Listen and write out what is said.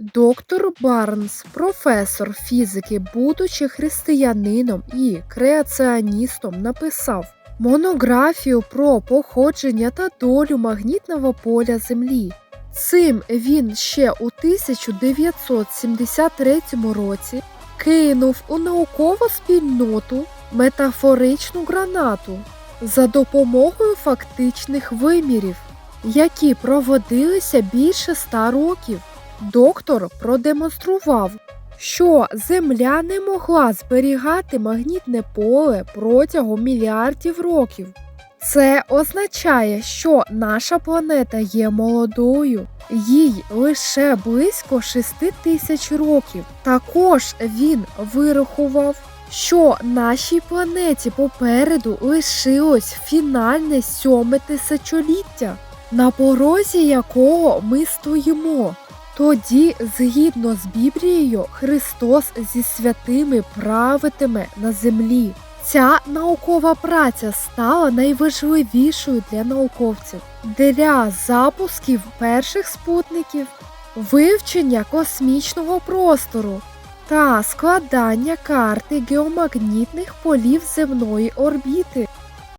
Доктор Барнс, професор фізики, будучи християнином і креаціоністом, написав монографію про походження та долю магнітного поля Землі. Цим він ще у 1973 році кинув у наукову спільноту метафоричну гранату за допомогою фактичних вимірів, які проводилися більше ста років. Доктор продемонстрував, що Земля не могла зберігати магнітне поле протягом мільярдів років. Це означає, що наша планета є молодою, їй лише близько 6 тисяч років. Також він вирахував, що нашій планеті попереду лишилось фінальне сьоме тисячоліття, на порозі якого ми стоїмо. Тоді, згідно з Біблією, Христос зі святими правитиме на землі. Ця наукова праця стала найважливішою для науковців для запусків перших спутників, вивчення космічного простору та складання карти геомагнітних полів земної орбіти.